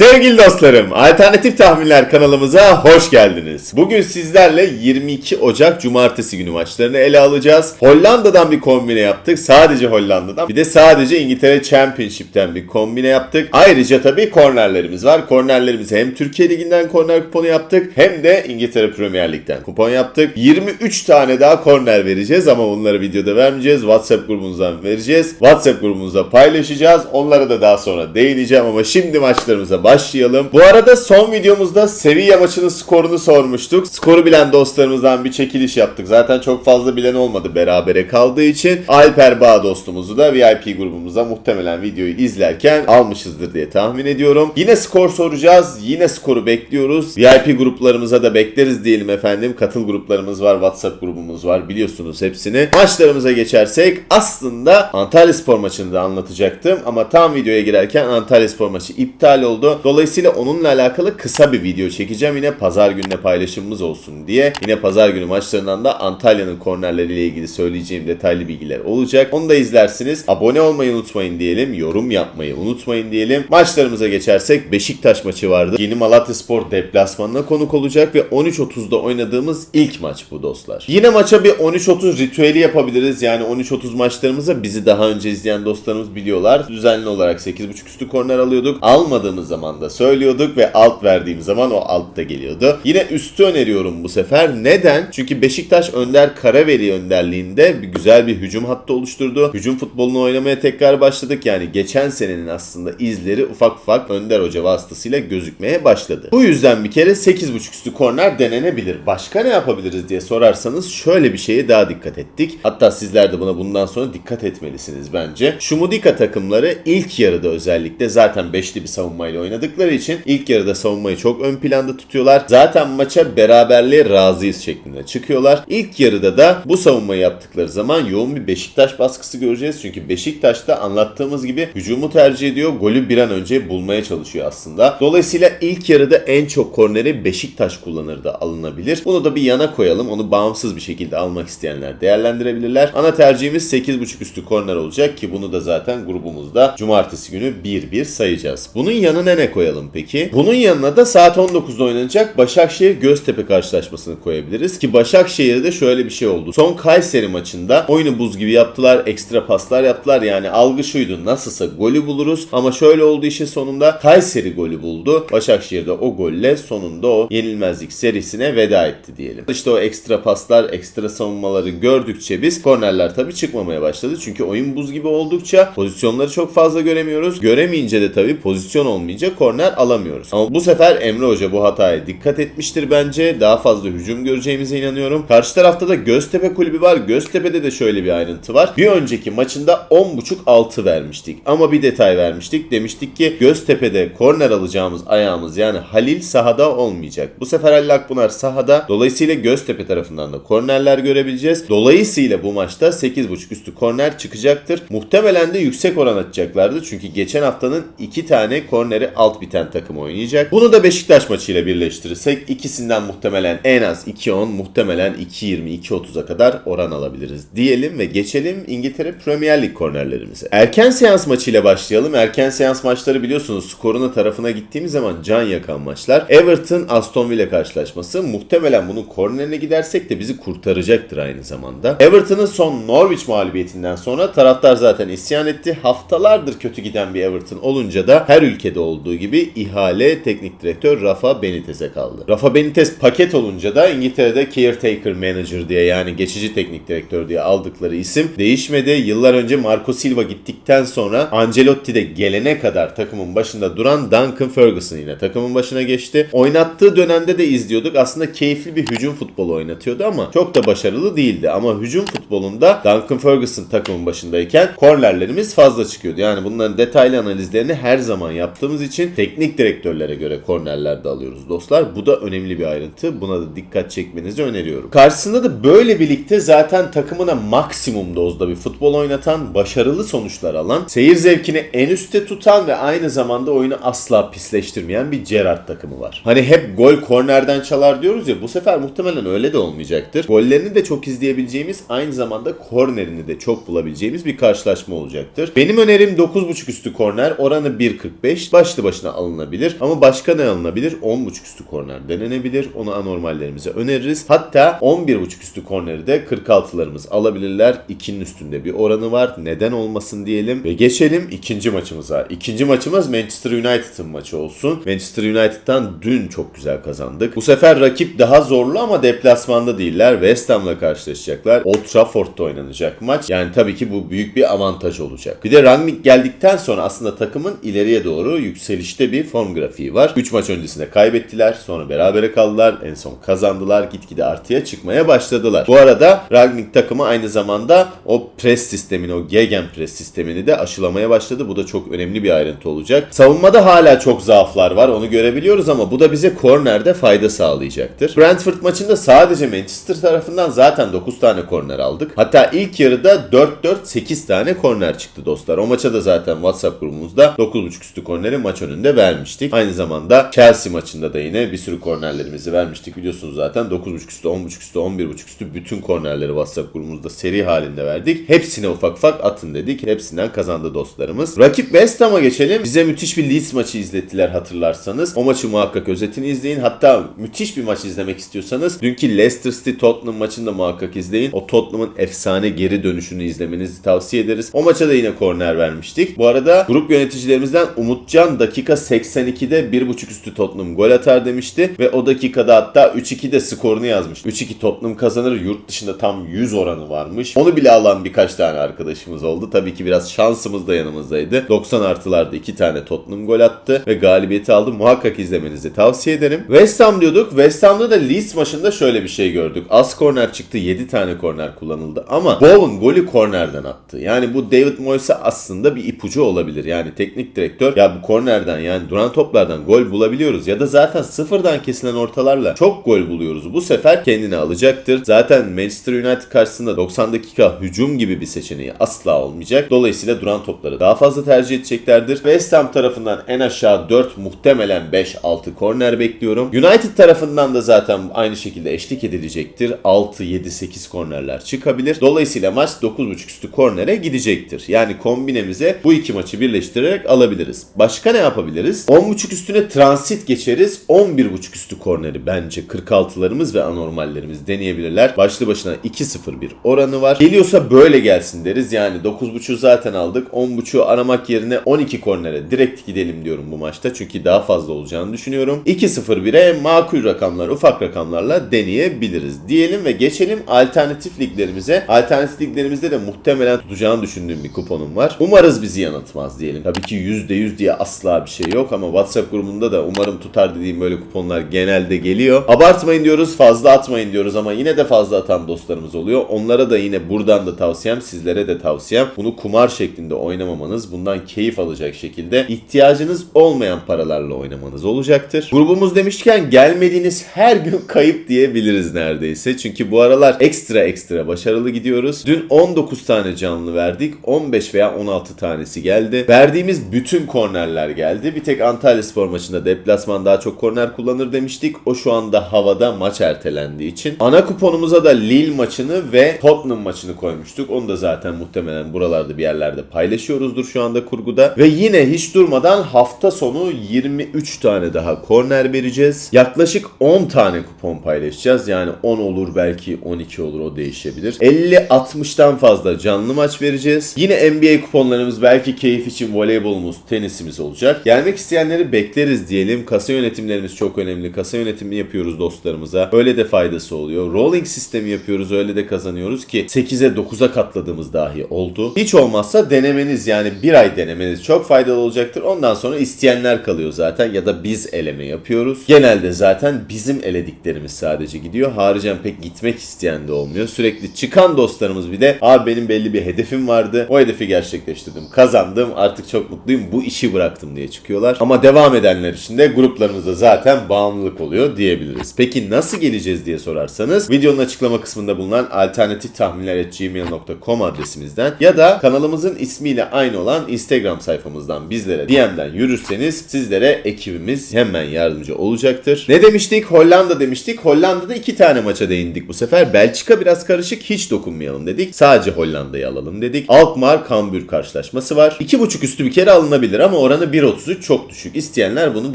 Sevgili dostlarım, Alternatif Tahminler kanalımıza hoş geldiniz. Bugün sizlerle 22 Ocak Cumartesi günü maçlarını ele alacağız. Hollanda'dan bir kombine yaptık. Sadece Hollanda'dan. Bir de sadece İngiltere Championship'ten bir kombine yaptık. Ayrıca tabii kornerlerimiz var. Kornerlerimizi hem Türkiye Ligi'nden korner kuponu yaptık hem de İngiltere Premier Lig'den kupon yaptık. 23 tane daha korner vereceğiz ama bunları videoda vermeyeceğiz. WhatsApp grubumuzdan vereceğiz. WhatsApp grubumuzda paylaşacağız. Onlara da daha sonra değineceğim ama şimdi maçlarımıza başlayalım. Bu arada son videomuzda Sevilla maçının skorunu sormuştuk. Skoru bilen dostlarımızdan bir çekiliş yaptık. Zaten çok fazla bilen olmadı berabere kaldığı için. Alper Bağ dostumuzu da VIP grubumuza muhtemelen videoyu izlerken almışızdır diye tahmin ediyorum. Yine skor soracağız. Yine skoru bekliyoruz. VIP gruplarımıza da bekleriz diyelim efendim. Katıl gruplarımız var. WhatsApp grubumuz var. Biliyorsunuz hepsini. Maçlarımıza geçersek aslında Antalya Spor maçını da anlatacaktım ama tam videoya girerken Antalya Spor maçı iptal oldu. Dolayısıyla onunla alakalı kısa bir video çekeceğim. Yine pazar gününe paylaşımımız olsun diye. Yine pazar günü maçlarından da Antalya'nın kornerleriyle ilgili söyleyeceğim detaylı bilgiler olacak. Onu da izlersiniz. Abone olmayı unutmayın diyelim. Yorum yapmayı unutmayın diyelim. Maçlarımıza geçersek Beşiktaş maçı vardı. Yeni Malatya Spor deplasmanına konuk olacak ve 13.30'da oynadığımız ilk maç bu dostlar. Yine maça bir 13.30 ritüeli yapabiliriz. Yani 13.30 maçlarımıza bizi daha önce izleyen dostlarımız biliyorlar. Düzenli olarak 8.5 üstü korner alıyorduk. Almadığımız zaman da söylüyorduk ve alt verdiğim zaman o alt da geliyordu. Yine üstü öneriyorum bu sefer. Neden? Çünkü Beşiktaş Önder Karaveli önderliğinde bir güzel bir hücum hattı oluşturdu. Hücum futbolunu oynamaya tekrar başladık. Yani geçen senenin aslında izleri ufak ufak Önder Hoca vasıtasıyla gözükmeye başladı. Bu yüzden bir kere 8.5 üstü korner denenebilir. Başka ne yapabiliriz diye sorarsanız şöyle bir şeye daha dikkat ettik. Hatta sizler de buna bundan sonra dikkat etmelisiniz bence. Şumudika takımları ilk yarıda özellikle zaten beşli bir savunmayla oynadıkları için ilk yarıda savunmayı çok ön planda tutuyorlar. Zaten maça beraberliğe razıyız şeklinde çıkıyorlar. İlk yarıda da bu savunmayı yaptıkları zaman yoğun bir Beşiktaş baskısı göreceğiz. Çünkü Beşiktaş da anlattığımız gibi hücumu tercih ediyor. Golü bir an önce bulmaya çalışıyor aslında. Dolayısıyla ilk yarıda en çok korneri Beşiktaş kullanır da alınabilir. Bunu da bir yana koyalım. Onu bağımsız bir şekilde almak isteyenler değerlendirebilirler. Ana tercihimiz 8.5 üstü korner olacak ki bunu da zaten grubumuzda cumartesi günü 1-1 sayacağız. Bunun yanına ne koyalım peki? Bunun yanına da saat 19'da oynanacak Başakşehir Göztepe karşılaşmasını koyabiliriz ki Başakşehir'de şöyle bir şey oldu. Son Kayseri maçında oyunu buz gibi yaptılar. Ekstra paslar yaptılar. Yani algı şuydu. Nasılsa golü buluruz ama şöyle oldu işin sonunda Kayseri golü buldu. Başakşehir de o golle sonunda o yenilmezlik serisine veda etti diyelim. İşte o ekstra paslar, ekstra savunmaları gördükçe biz kornerler tabii çıkmamaya başladı. Çünkü oyun buz gibi oldukça pozisyonları çok fazla göremiyoruz. Göremeyince de tabii pozisyon olmayınca korner alamıyoruz. Ama bu sefer Emre Hoca bu hataya dikkat etmiştir bence. Daha fazla hücum göreceğimize inanıyorum. Karşı tarafta da Göztepe kulübü var. Göztepe'de de şöyle bir ayrıntı var. Bir önceki maçında 10.5 altı vermiştik. Ama bir detay vermiştik. Demiştik ki Göztepe'de korner alacağımız ayağımız yani Halil sahada olmayacak. Bu sefer Halil Akpınar sahada. Dolayısıyla Göztepe tarafından da kornerler görebileceğiz. Dolayısıyla bu maçta 8.5 üstü korner çıkacaktır. Muhtemelen de yüksek oran atacaklardı. Çünkü geçen haftanın iki tane korneri alt biten takım oynayacak. Bunu da Beşiktaş maçıyla birleştirirsek ikisinden muhtemelen en az 2.10 muhtemelen 2.20 2.30'a kadar oran alabiliriz diyelim ve geçelim İngiltere Premier Lig kornerlerimize. Erken seans maçıyla başlayalım. Erken seans maçları biliyorsunuz skoruna tarafına gittiğimiz zaman can yakan maçlar. Everton Aston Villa karşılaşması muhtemelen bunun kornerine gidersek de bizi kurtaracaktır aynı zamanda. Everton'ın son Norwich mağlubiyetinden sonra taraftar zaten isyan etti. Haftalardır kötü giden bir Everton olunca da her ülkede olduğu gibi ihale teknik direktör Rafa Benitez'e kaldı. Rafa Benitez paket olunca da İngiltere'de caretaker manager diye yani geçici teknik direktör diye aldıkları isim değişmedi. Yıllar önce Marco Silva gittikten sonra Ancelotti de gelene kadar takımın başında duran Duncan Ferguson yine takımın başına geçti. Oynattığı dönemde de izliyorduk. Aslında keyifli bir hücum futbolu oynatıyordu ama çok da başarılı değildi. Ama hücum futbolunda Duncan Ferguson takımın başındayken kornerlerimiz fazla çıkıyordu. Yani bunların detaylı analizlerini her zaman yaptığımız için teknik direktörlere göre kornerler de alıyoruz dostlar. Bu da önemli bir ayrıntı. Buna da dikkat çekmenizi öneriyorum. Karşısında da böyle birlikte zaten takımına maksimum dozda bir futbol oynatan, başarılı sonuçlar alan, seyir zevkini en üstte tutan ve aynı zamanda oyunu asla pisleştirmeyen bir Gerrard takımı var. Hani hep gol kornerden çalar diyoruz ya bu sefer muhtemelen öyle de olmayacaktır. Gollerini de çok izleyebileceğimiz aynı zamanda kornerini de çok bulabileceğimiz bir karşılaşma olacaktır. Benim önerim 9.5 üstü korner oranı 1.45 başlı başına alınabilir. Ama başka ne alınabilir? 10.5 üstü korner denenebilir. Onu anormallerimize öneririz. Hatta 11.5 üstü korneri de 46'larımız alabilirler. 2'nin üstünde bir oranı var. Neden olmasın diyelim. Ve geçelim ikinci maçımıza. İkinci maçımız Manchester United'ın maçı olsun. Manchester United'dan dün çok güzel kazandık. Bu sefer rakip daha zorlu ama deplasmanda değiller. West Ham'la karşılaşacaklar. Old Trafford'da oynanacak maç. Yani tabii ki bu büyük bir avantaj olacak. Bir de Rangnick geldikten sonra aslında takımın ileriye doğru yükselişte bir form grafiği var. 3 maç öncesinde kaybettiler. Sonra berabere kaldılar. En son kazandılar. Gitgide artıya çıkmaya başladılar. Bu arada Rangnick takımı aynı zamanda o pres sistemini, o gegen pres sistemini de aşılamaya başladı. Bu da çok önemli bir ayrıntı olacak. Savunmada hala çok zaaflar var. Onu görebiliyoruz ama bu da bize kornerde fayda sağlayacaktır. Brentford maçında sadece Manchester tarafından zaten 9 tane korner aldık. Hatta ilk yarıda 4-4-8 tane korner çıktı dostlar. O maça da zaten WhatsApp grubumuzda 9.5 üstü korneri maç önünde vermiştik. Aynı zamanda Chelsea maçında da yine bir sürü kornerlerimizi vermiştik. Biliyorsunuz zaten 9.5 üstü, 10.5 üstü, 11.5 üstü bütün kornerleri WhatsApp grubumuzda seri halinde verdik. Hepsine ufak ufak atın dedik. Hepsinden kazandı dostlarımız. Rakip West Ham'a geçelim. Bize müthiş bir Leeds maçı izlettiler hatırlarsanız. O maçı muhakkak özetini izleyin. Hatta müthiş bir maç izlemek istiyorsanız dünkü Leicester City Tottenham maçını da muhakkak izleyin. O Tottenham'ın efsane geri dönüşünü izlemenizi tavsiye ederiz. O maça da yine korner vermiştik. Bu arada grup yöneticilerimizden Umutcan dakika 82'de 1.5 üstü Tottenham gol atar demişti ve o dakikada hatta 3-2'de skorunu yazmış. 3-2 Tottenham kazanır. Yurt dışında tam 100 oranı varmış. Onu bile alan birkaç tane arkadaşımız oldu. Tabii ki biraz şansımız da yanımızdaydı. 90 artılarda 2 tane Tottenham gol attı ve galibiyeti aldı. Muhakkak izlemenizi tavsiye ederim. West Ham diyorduk. West Ham'da da Leeds maçında şöyle bir şey gördük. Az korner çıktı. 7 tane korner kullanıldı ama Bowen golü kornerden attı. Yani bu David Moyes'e aslında bir ipucu olabilir. Yani teknik direktör ya bu kornerden yani duran toplardan gol bulabiliyoruz ya da zaten sıfırdan kesilen ortalarla çok gol buluyoruz. Bu sefer kendini alacaktır. Zaten Manchester United karşısında 90 dakika hücum gibi bir seçeneği asla olmayacak. Dolayısıyla duran topları daha fazla tercih edeceklerdir. West Ham tarafından en aşağı 4 muhtemelen 5-6 korner bekliyorum. United tarafından da zaten aynı şekilde eşlik edilecektir. 6, 7, 8 kornerler çıkabilir. Dolayısıyla maç 9.5 üstü kornere gidecektir. Yani kombinemize bu iki maçı birleştirerek alabiliriz. Başka ne yapabiliriz? 10.5 üstüne transit geçeriz. 11.5 üstü korneri bence 46'larımız ve anormallerimiz deneyebilirler. Başlı başına 2-0 bir oranı var. Geliyorsa böyle gelsin deriz. Yani 9.5'u zaten aldık. 10.5'u aramak yerine 12 kornere direkt gidelim diyorum bu maçta. Çünkü daha fazla olacağını düşünüyorum. 2-0-1'e makul rakamlar, ufak rakamlarla deneyebiliriz diyelim ve geçelim alternatif liglerimize. Alternatif liglerimizde de muhtemelen tutacağını düşündüğüm bir kuponum var. Umarız bizi yanıltmaz diyelim. Tabii ki %100 diye asla bir şey yok ama WhatsApp grubunda da umarım tutar dediğim böyle kuponlar genelde geliyor. Abartmayın diyoruz, fazla atmayın diyoruz ama yine de fazla atan dostlarımız oluyor. Onlara da yine buradan da tavsiyem, sizlere de tavsiyem bunu kumar şeklinde oynamamanız, bundan keyif alacak şekilde ihtiyacınız olmayan paralarla oynamanız olacaktır. Grubumuz demişken gelmediğiniz her gün kayıp diyebiliriz neredeyse. Çünkü bu aralar ekstra ekstra başarılı gidiyoruz. Dün 19 tane canlı verdik. 15 veya 16 tanesi geldi. Verdiğimiz bütün kornerler geldi. Bir tek Antalya Spor maçında deplasman daha çok korner kullanır demiştik. O şu anda havada maç ertelendiği için. Ana kuponumuza da Lille maçını ve Tottenham maçını koymuştuk. Onu da zaten muhtemelen buralarda bir yerlerde paylaşıyoruzdur şu anda kurguda. Ve yine hiç durmadan hafta sonu 23 tane daha korner vereceğiz. Yaklaşık 10 tane kupon paylaşacağız. Yani 10 olur belki 12 olur o değişebilir. 50-60'tan fazla canlı maç vereceğiz. Yine NBA kuponlarımız belki keyif için voleybolumuz, tenisimiz olacak. Gelmek isteyenleri bekleriz diyelim. Kasa yönetimlerimiz çok önemli. Kasa yönetimi yapıyoruz dostlarımıza. Öyle de faydası oluyor. Rolling sistemi yapıyoruz. Öyle de kazanıyoruz ki 8'e 9'a katladığımız dahi oldu. Hiç olmazsa denemeniz yani bir ay denemeniz çok faydalı olacaktır. Ondan sonra isteyenler kalıyor zaten ya da biz eleme yapıyoruz. Genelde zaten bizim elediklerimiz sadece gidiyor. Haricen pek gitmek isteyen de olmuyor. Sürekli çıkan dostlarımız bir de abi benim belli bir hedefim vardı. O hedefi gerçekleştirdim. Kazandım. Artık çok mutluyum. Bu işi bıraktım diye çıkıyorlar. Ama devam edenler için de gruplarımızda zaten bağımlılık oluyor diyebiliriz. Peki nasıl geleceğiz diye sorarsanız videonun açıklama kısmında bulunan alternatif tahminler.gmail.com adresimizden ya da kanalımızın ismiyle aynı olan Instagram sayfamızdan bizlere DM'den yürürseniz sizlere ekibimiz hemen yardımcı olacaktır. Ne demiştik? Hollanda demiştik. Hollanda'da iki tane maça değindik bu sefer. Belçika biraz karışık hiç dokunmayalım dedik. Sadece Hollanda'yı alalım dedik. Alkmaar Kambür karşılaşması var. 2.5 üstü bir kere alınabilir ama oranı 1 1.33 çok düşük. İsteyenler bunu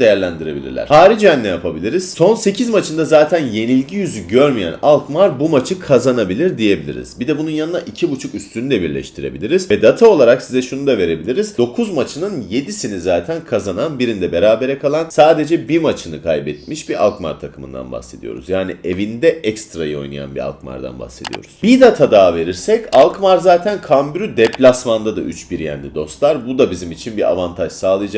değerlendirebilirler. Haricen ne yapabiliriz? Son 8 maçında zaten yenilgi yüzü görmeyen Alkmaar bu maçı kazanabilir diyebiliriz. Bir de bunun yanına 2.5 üstünü de birleştirebiliriz. Ve data olarak size şunu da verebiliriz. 9 maçının 7'sini zaten kazanan, birinde berabere kalan, sadece bir maçını kaybetmiş bir Alkmaar takımından bahsediyoruz. Yani evinde ekstrayı oynayan bir Alkmaar'dan bahsediyoruz. Bir data daha verirsek Alkmaar zaten Kambür'ü deplasmanda da 3-1 yendi dostlar. Bu da bizim için bir avantaj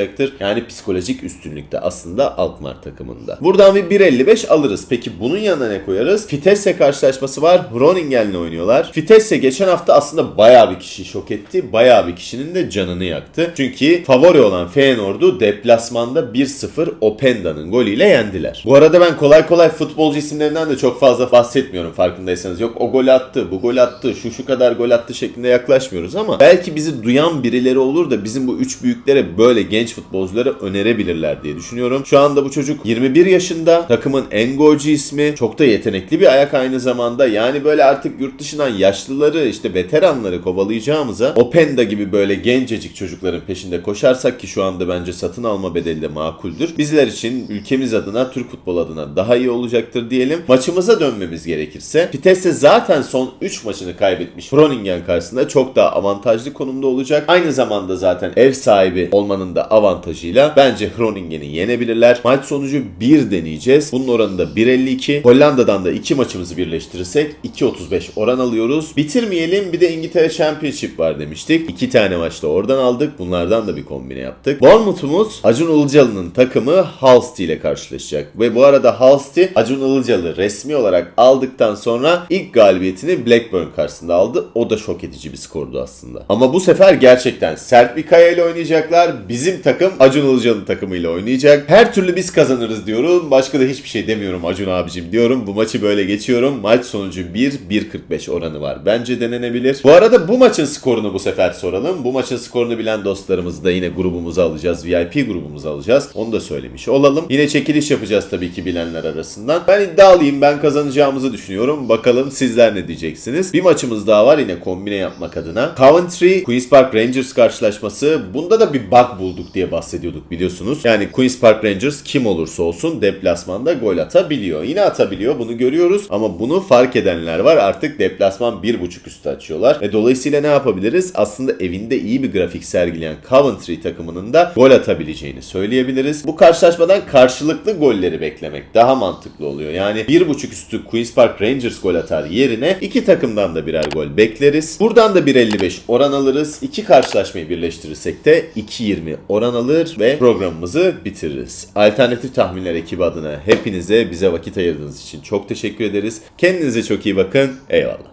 sağlayacaktır. Yani psikolojik üstünlükte aslında Alkmaar takımında. Buradan bir 1.55 alırız. Peki bunun yanına ne koyarız? Vitesse karşılaşması var. Groningen'le oynuyorlar. Vitesse geçen hafta aslında bayağı bir kişiyi şok etti. Bayağı bir kişinin de canını yaktı. Çünkü favori olan Feyenoord'u deplasmanda 1-0 Openda'nın golüyle yendiler. Bu arada ben kolay kolay futbolcu isimlerinden de çok fazla bahsetmiyorum farkındaysanız. Yok o gol attı, bu gol attı, şu şu kadar gol attı şeklinde yaklaşmıyoruz ama belki bizi duyan birileri olur da bizim bu üç büyüklere böyle genç futbolcuları önerebilirler diye düşünüyorum. Şu anda bu çocuk 21 yaşında. Takımın en golcü ismi. Çok da yetenekli bir ayak aynı zamanda. Yani böyle artık yurt dışından yaşlıları işte veteranları kovalayacağımıza Openda gibi böyle gencecik çocukların peşinde koşarsak ki şu anda bence satın alma bedeli de makuldür. Bizler için ülkemiz adına, Türk futbol adına daha iyi olacaktır diyelim. Maçımıza dönmemiz gerekirse Vitesse zaten son 3 maçını kaybetmiş. Groningen karşısında çok daha avantajlı konumda olacak. Aynı zamanda zaten ev sahibi olmanın da avantajıyla bence Groningen'i yenebilirler. Maç sonucu 1 deneyeceğiz. Bunun oranı da 1.52. Hollanda'dan da 2 maçımızı birleştirirsek 2.35 oran alıyoruz. Bitirmeyelim bir de İngiltere Championship var demiştik. 2 tane maçta oradan aldık. Bunlardan da bir kombine yaptık. Bournemouth'umuz Acun Ilıcalı'nın takımı Hull City ile karşılaşacak. Ve bu arada Hull City Acun Ilıcalı resmi olarak aldıktan sonra ilk galibiyetini Blackburn karşısında aldı. O da şok edici bir skordu aslında. Ama bu sefer gerçekten sert bir kaya ile oynayacaklar. Bizim takım Acun Ilıcalı'nın takımıyla oynayacak. Her türlü biz kazanırız diyorum. Başka da hiçbir şey demiyorum Acun abicim diyorum. Bu maçı böyle geçiyorum. Maç sonucu 1-1.45 oranı var. Bence denenebilir. Bu arada bu maçın skorunu bu sefer soralım. Bu maçın skorunu bilen dostlarımızı da yine grubumuza alacağız. VIP grubumuza alacağız. Onu da söylemiş olalım. Yine çekiliş yapacağız tabii ki bilenler arasından. Ben iddialıyım. Ben kazanacağımızı düşünüyorum. Bakalım sizler ne diyeceksiniz? Bir maçımız daha var yine kombine yapmak adına. Coventry Queen's Park Rangers karşılaşması. Bunda da bir bug bulduk bahsediyorduk biliyorsunuz. Yani Queen's Park Rangers kim olursa olsun deplasmanda gol atabiliyor. Yine atabiliyor bunu görüyoruz ama bunu fark edenler var. Artık deplasman 1.5 üstü açıyorlar. Ve dolayısıyla ne yapabiliriz? Aslında evinde iyi bir grafik sergileyen Coventry takımının da gol atabileceğini söyleyebiliriz. Bu karşılaşmadan karşılıklı golleri beklemek daha mantıklı oluyor. Yani 1.5 üstü Queen's Park Rangers gol atar yerine iki takımdan da birer gol bekleriz. Buradan da 1.55 oran alırız. İki karşılaşmayı birleştirirsek de 2.20 oran alır ve programımızı bitiririz. Alternatif Tahminler ekibi adına hepinize bize vakit ayırdığınız için çok teşekkür ederiz. Kendinize çok iyi bakın. Eyvallah.